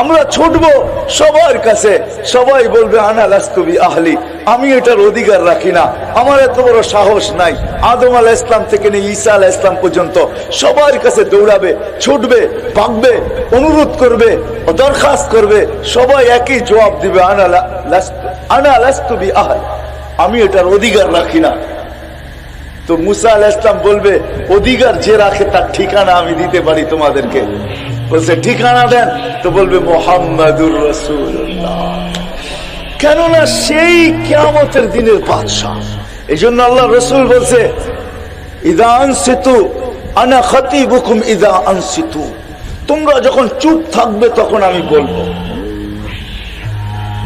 আমরা ছুটবো সবার কাছে। সবাই বলবে, আনা লাস্তবি আহলি আমি এটার অধিকার রাখি না। আমার এত বড় সাহস নাই। আদম আল ইসলাম থেকে নিয়ে ঈসা আল ইসলাম পর্যন্ত সবার কাছে দৌড়াবে, ছুটবে, ভাগবে, অনুরোধ করবে, দরখাস্ত করবে। সবাই একই জবাব দিবে, আনা আনা লাস্তবি আহল আমি এটার অধিকার রাখি না। তো মুসা আল ইসলাম বলবে, অধিকার যে রাখে তার ঠিকানা আমি দিতে পারি তোমাদেরকে। বলছে, ঠিকানা দেন। তো বলবে, মোহাম্মদুর রসুল্লাহ কেননা সেই কেয়ামতের দিনের বাদশাহ। এই জন্য আল্লাহ রসুল বলছে, ইদা আনসিতু, আনা খতি বুকুম ইদা আনসিতু। তোমরা যখন চুপ থাকবে, তখন আমি বলব।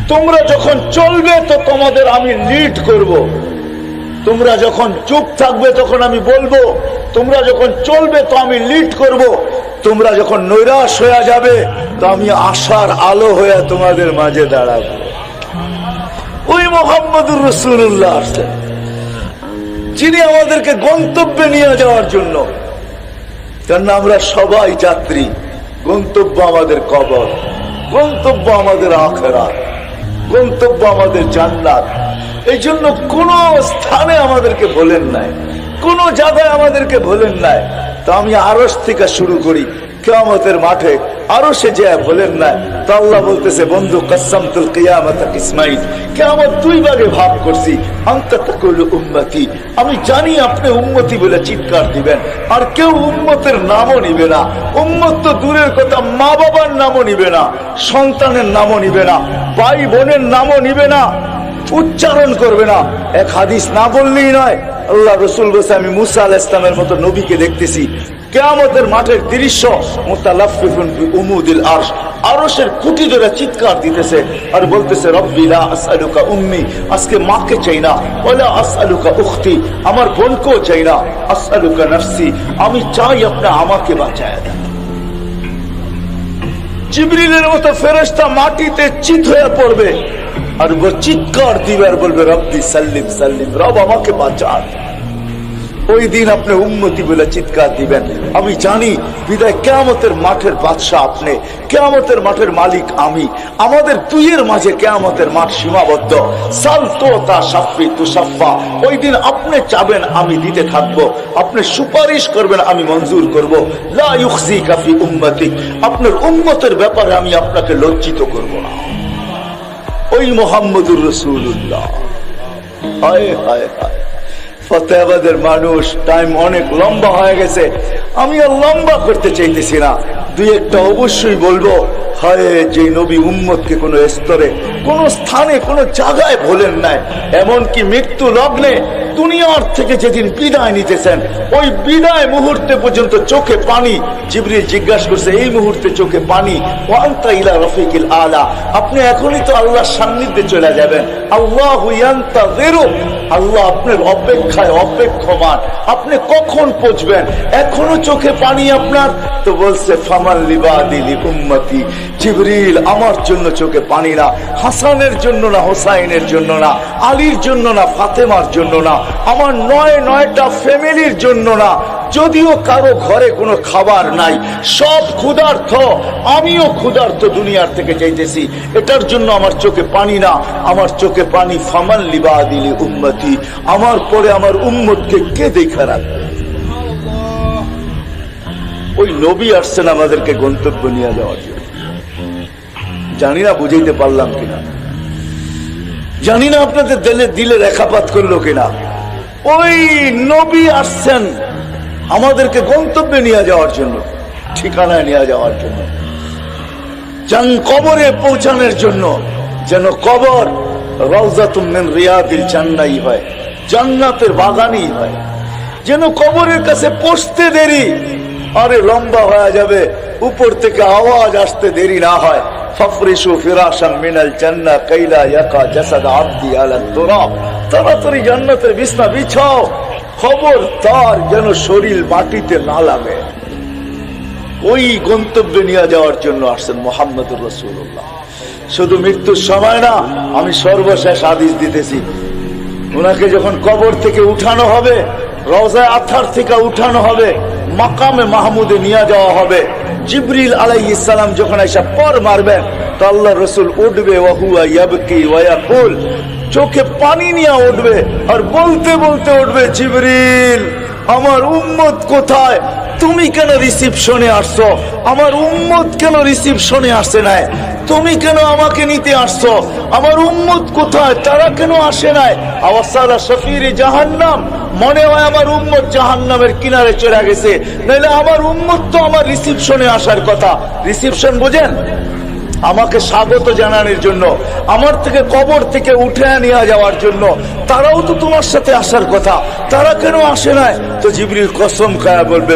তোমরা যখন চলবে, তো তোমাদের আমি লিড করব। তোমরা যখন চুপ থাকবে, তখন আমি বলব। তোমরা যখন চলবে, তো আমি লিড করব। তোমরা যখন নৈরাশ হয়ে যাবে, তো আমি আশার আলো হয়ে তোমাদের মাঝে দাঁড়াবো। ওই মোহাম্মদুর রসুল্লাহ আসছেন যিনি আমাদেরকে গন্তব্যে নিয়ে যাওয়ার জন্য। কেননা আমরা সবাই যাত্রী, গন্তব্য আমাদের কবর, গন্তব্য আমাদের আখেরা গন্তব্য আমাদের জান্নাত। এই জন্য কোন স্থানে আমাদেরকে বলেন নাই, কোন জায়গায় আমাদেরকে বলেন নাই। তো আমি আরস থেকে শুরু করি। কেয়ামতের মাঠে আরও সে যে বলেন না, তো আল্লাহ বলতেছে, বন্ধু কসমতুল কিয়ামত ইসমাইল কেয়ামত দুই ভাগে ভাগ করছি। অন্ততকুল উম্মতি। আমি জানি আপনি উম্মতি বলে চিৎকার দিবেন, আর কেউ উম্মতের নামও নিবে না। উম্মত তো দূরের কথা মা বাবার নামও নিবে না, সন্তানের নামও নিবে না ভাই বোনের নামও নিবে না, উচ্চারণ করবে না। এক হাদিস না বললেই নয় আল্লাহ রসুল বসে আমি মুসা আল ইসলামের মতো নবীকে দেখতেছি। কেয়ামতের মাঠের দৃশ্য আরশের ধরে চিৎকার দিতেছে আর বলতেছে, রব্বি লা আসআলুকা উম্মি, আজকে মাকে চাই না। আসআলুকা উখতি, আমার বোনকেও চাই না। আসআলুকা নফসি, আমি চাই আপনি আমাকে বাঁচায় দেন। মতো ফেরেশতা মাটিতে চিত হয়ে পড়বে। আর ও চিৎকার দিবে আর বলবে, রব্বি সাল্লিম সাল্লিম, রব আমাকে বাঁচান। ওই দিন আপনি উন্নতি বলে চিৎকার দিবেন। আমি জানি, বিদায় কেয়ামতের মাঠের বাদশাহ আপনি, কেয়ামতের মাঠের মালিক আমি। আমাদের দুইয়ের মাঝে কেয়ামতের মাঠ সীমাবদ্ধ। সাল তো তা সাফি তু সাফা। ওই দিন আপনি চাবেন, আমি দিতে থাকব। আপনি সুপারিশ করবেন, আমি মঞ্জুর করব। লা ইউখজি কাফি উম্মতি আপনার উম্মতের ব্যাপারে আমি আপনাকে লজ্জিত করব। ওই মোহাম্মদুর রসুল্লাহ হায় হায় হায়। ফতেহাবাদের মানুষ টাইম অনেক লম্বা হয়ে গেছে। আমি আর লম্বা করতে চাইতেছি না। দুই একটা অবশ্যই বলব, হায়, যে নবী উম্মতকে কোনো স্তরে, কোন স্থানে, কোনো জায়গায় ভোলেন নাই। এমনকি মৃত্যু লগ্নে দুনিয়ার থেকে যেদিন বিদায় নিতেছেন, ওই বিদায় মুহূর্তে পর্যন্ত চোখে পানি। জিবরিল জিজ্ঞাসা করছে, এই মুহূর্তে চোখে পানি? ওয়ান্তা ইলা রফিকিল আলা। আপনি এখনই তো আল্লাহর সান্নিধ্যে চলে যাবেন। আল্লাহ হুয়ান্তা বেরো আল্লাহ আপনার অপেক্ষায় অপেক্ষমান। আপনি কখন পৌঁছবেন? এখনও চোখে পানি আপনার। তো বলছে ফামাল লিবাদিলি উম্মতি জিবরিল, আমার জন্য চোখে পানি না। হাসানের জন্য না, হোসাইনের জন্য না। আলীর জন্য না, ফাতেমার জন্য না। আমার নয় নয়টা ফ্যামিলির জন্য না, যদিও কারও ঘরে কোনো খাবার নাই। সব ক্ষুধার্থ আমিও ক্ষুধার্থ দুনিয়ার থেকে চাইতেছি। এটার জন্য আমার চোখে পানি না, আমার চোখে পানি ফামান লিবা দিলি উম্মতি। আমার পরে আমার উম্মতকে কে দেখা রাখবে? ওই নবী আসছেন আমাদেরকে গন্তব্য নিয়ে যাওয়ার জন্য। জানি না বুঝাইতে পারলাম কিনা। জানি না আপনাদের দিলে দিলে রেখাপাত করল কিনা। ওই নবী আসছেন আমাদেরকে গন্তব্যে নিয়ে যাওয়ার জন্য, ঠিকানায় নিয়ে যাওয়ার জন্য, যান কবরে পৌঁছানোর জন্য, যেন কবর রওজাতুমিন রিয়াদিল জান্নাই হয়, জান্নাতের বাগানই হয়, যেন কবরের কাছে পৌঁছতে দেরি, আরে লম্বা হয়ে যাবে, উপর থেকে আওয়াজ আসতে দেরি না হয় ফফরিসু ফিরাশান মিনাল জান্না কাইলা ইয়াকা জাসাদ আব্দি আলা তুরাব। তাড়াতাড়ি জান্নাতের বিছনা বিছাও। খবর তার যেন শরীর মাটিতে না লাগে। ওই গন্তব্যে নিয়ে যাওয়ার জন্য আসছেন মোহাম্মদুর রসুল্লাহ শুধু মৃত্যুর সময় না, আমি সর্বশেষ আদেশ দিতেছি। ওনাকে যখন কবর থেকে উঠানো হবে, রওজায় আথার থেকে উঠানো হবে, মাকামে মাহমুদে নিয়ে যাওয়া হবে, জিবরিল আলাই ইসালাম যখন এসে পর মারবেন, তো আল্লাহ রসুল উঠবে ওয়াহুয়া ইয়াবকি ওয়াকুল চোখে পানি নিয়ে উঠবে আর বলতে বলতে উঠবে, জিবরিল, আমার উম্মত কোথায়? তুমি কেন রিসিপশনে আসছো? আমার উম্মত কেন রিসিপশনে আসে নাই? তুমি কেন আমাকে নিতে আসছো? আমার উম্মত কোথায়? তারা কেন আসে নাই? আওয়াসালা শফির জাহান্নাম। মনে হয় আমার উম্মত জাহান্নামের কিনারে চলে গেছে। নাহলে আমার উম্মত তো আমার রিসিপশনে আসার কথা। রিসিপশন বোঝেন? আমাকে স্বাগত জানানোর জন্য, আমার থেকে কবর থেকে উঠে নিয়ে যাওয়ার জন্য, তারাও তো তোমার সাথে আসার কথা, তারা কেন আসে নাই? তো জিবরিল কসম খায়া বলবে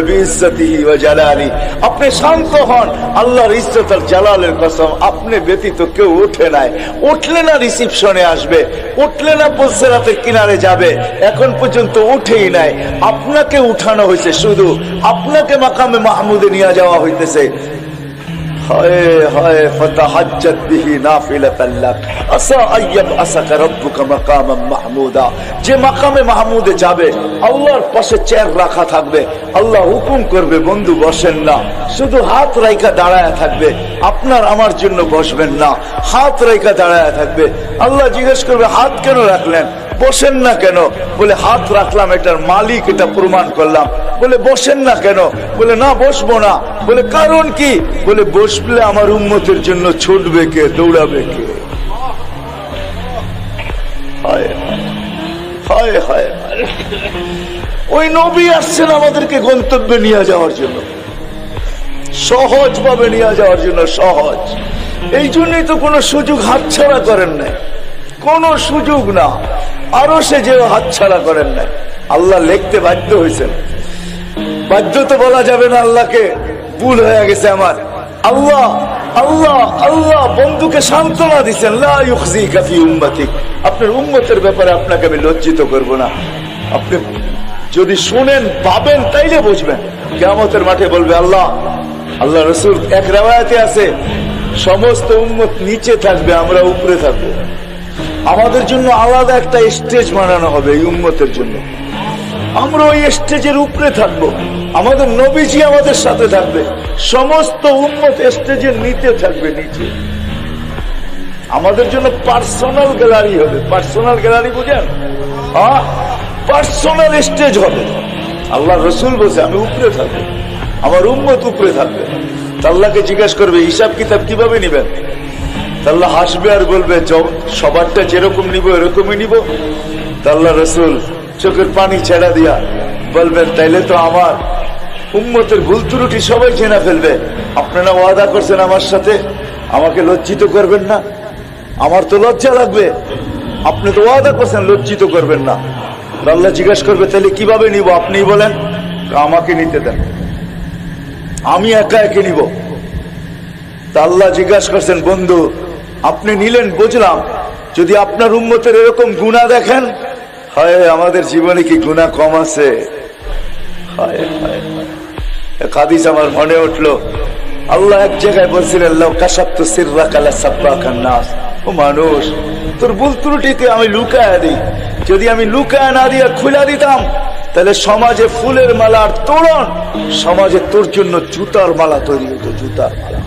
জালালি। আপনি শান্ত হন, আল্লাহর ইজ্জত আর জালালের কসম, আপনি ব্যতীত কেউ উঠে নাই। উঠলে না রিসিপশনে আসবে, উঠলে না পলসেরাতের কিনারে যাবে, এখন পর্যন্ত উঠেই নাই। আপনাকে উঠানো হয়েছে শুধু, আপনাকে মাকামে মাহমুদে নিয়ে যাওয়া হইতেছে। হায় হায় فتحجت به نافلة لك عسى أن يبعثك ربك مقاما محمودا যে মাকামে মাহমুদে যাবে আল্লাহর পাশে চেয়ার রাখা থাকবে আল্লাহ হুকুম করবে বন্ধু বসেন না শুধু হাত রাইকা দাঁড়ায় থাকবে আপনার আমার জন্য বসবেন না হাত রাইকা দাঁড়ায় থাকবে আল্লাহ জিজ্ঞেস করবে হাত কেন রাখলেন বসেন না কেন বলে হাত রাখলাম এটার মালিক এটা প্রমাণ করলাম বলে, বসেন না কেন? বলে, না, বসবো না। বলে, কারণ কি? বলে, বসলে আমার উন্মতের জন্য ছুটবে কে, দৌড়াবে কে। ওই নবী আসছেন আমাদেরকে গন্তব্যে নিয়ে যাওয়ার জন্য। সহজ ভাবে নিয়ে যাওয়ার জন্য, সহজ। এই জন্যই তো কোনো সুযোগ হাতছাড়া করেন নাই। কোন সুযোগ না। আরও সে যে হাতছাড়া করেন নাই। আল্লাহ লিখতে বাধ্য হয়েছেন। বাধ্য তো বলা যাবে না আল্লাহকে। ভুল হয়ে গেছে আমার। আল্লাহ আল্লাহ আল্লাহ বন্ধুকে সান্ত্বনা দিচ্ছেন আপনার উম্মতের ব্যাপারে আপনাকে আমি লজ্জিত করব না। আপনি যদি শুনেন পাবেন তাইলে বুঝবেন। কেমতের মাঠে বলবে, আল্লাহ আল্লাহ রসুল, এক রেওয়ায়তে আছে, সমস্ত উম্মত নিচে থাকবে, আমরা উপরে থাকব। আমাদের জন্য আলাদা একটা স্টেজ বানানো হবে এই উম্মতের জন্য। আমরা ওই স্টেজের উপরে থাকব। আমাদের নবীজি আমাদের সাথে থাকবে। সমস্ত উন্মত স্টেজের নিচে থাকবে, নিচে। আমাদের জন্য পার্সোনাল গ্যালারি হবে। পার্সোনাল গ্যালারি বুঝেন? পার্সোনাল স্টেজ হবে। আল্লাহ রসুল বলছে, আমি উপরে থাকব। আমার উম্মত উপরে থাকবে। আল্লাহকে জিজ্ঞাসা করবে, হিসাব কিতাব কীভাবে নিবেন? তা আল্লাহ হাসবে আর বলবে "জ- সবারটা যেরকম নিব, এরকমই নিব। তা আল্লাহ রসুল চোখের পানি ছেড়া দিয়া বলবেন, তাইলে তো আমার উম্মতের ভুল ত্রুটি সবাই চেনা ফেলবে। আপনারা ওয়াদা করছেন আমার সাথে, আমাকে লজ্জিত করবেন না। আমার তো লজ্জা লাগবে। আপনি তো ওয়াদা করছেন, লজ্জিত করবেন না। আল্লাহ জিজ্ঞাসা করবে তাহলে কীভাবে নিব? আপনি বলেন, আমাকে নিতে দেন। আমি একা একে নিব। তা আল্লাহ জিজ্ঞাসা করছেন, বন্ধু, আপনি নিলেন, বুঝলাম। যদি আপনার উম্মতের এরকম গুণা দেখেন হয়, আমাদের জীবনে কি গুণা কম আছে? হাদিস আমার মনে উঠল। আল্লাহ এক জায়গায় বলছিলেন ও মানুষ, তোর ভুল ত্রুটিতে আমি লুকায় দিই। যদি আমি লুকায় না দিয়া খুলে দিতাম, তাহলে সমাজে ফুলের মালা আর তোরণ সমাজে তোর জন্য জুতার মালা তৈরি হতো, জুতার মালা।